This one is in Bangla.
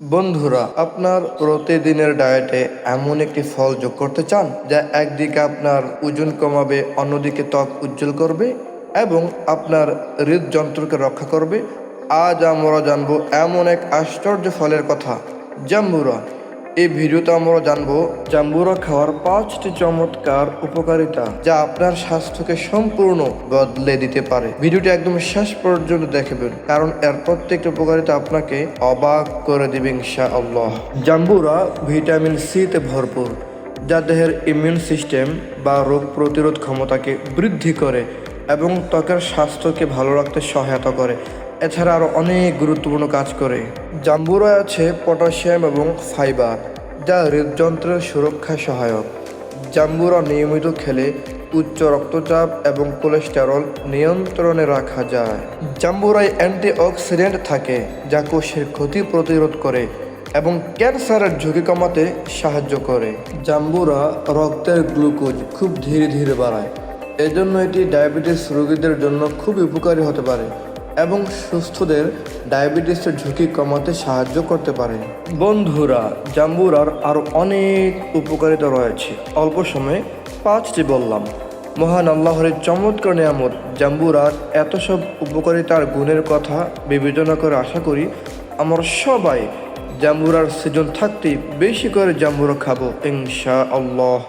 বন্ধুরা, আপনার প্রতিদিনের ডায়েটে এমন একটি ফল যোগ করতে চান যা একদিকে আপনার ওজন কমাবে, অন্যদিকে ত্বক উজ্জ্বল করবে এবং আপনার হৃদযন্ত্রকে রক্ষা করবে। আজ আমরা জানব এমন এক আশ্চর্য ফলের কথা, জাম্বুরা। এই ভিডিওতে আমরা জানব জাম্বুরা খাওয়ার পাঁচটি চমৎকার উপকারিতা যা আপনার স্বাস্থ্যকে সম্পূর্ণ বদলে দিতে পারে। ভিডিওটি একদম শেষ পর্যন্ত দেখবেন, কারণ এর প্রত্যেকটি উপকারিতা আপনাকে অবাক করে দিবে ইনশা আল্লাহ জাম্বুরা ভিটামিন সিতে ভরপুর, যা দেহের ইমিউন সিস্টেম বা রোগ প্রতিরোধ ক্ষমতাকে বৃদ্ধি করে এবং ত্বকের স্বাস্থ্যকে ভালো রাখতে সহায়তা করে। এছাড়া আরও অনেক গুরুত্বপূর্ণ কাজ করে। জাম্বুরায় আছে পটাশিয়াম এবং ফাইবার যা হৃদযন্ত্রের সুরক্ষা সহায়ক। জাম্বুরা নিয়মিত খেলে উচ্চ রক্তচাপ এবং কোলেস্টেরল নিয়ন্ত্রণে রাখা যায়। জাম্বুরায় অ্যান্টিঅক্সিডেন্ট থাকে, যা কোষের ক্ষতি প্রতিরোধ করে এবং ক্যান্সারের ঝুঁকি কমাতে সাহায্য করে। জাম্বুরা রক্তের গ্লুকোজ খুব ধীরে ধীরে বাড়ায়, এজন্য এটি ডায়াবেটিস রোগীদের জন্য খুব উপকারী হতে পারে। এবং সুস্থদের ডায়াবেটিসের ঝুঁকি কমাতে সাহায্য করতে পারে। বন্ধুরা, জাম্বুরার আরও অনেক উপকারিতা রয়েছে। অল্প সময়ে পাঁচটি বললাম। মহান আল্লাহর চমৎকার নিয়ামত, জাম্বুরার এত সব উপকারিতার গুণের কথা বিবেচনা করে আশা করি আমরা সবাই জাম্বুরার সিজন থাকতেই বেশি করে জাম্বুরা খাব ইনশা আল্লাহ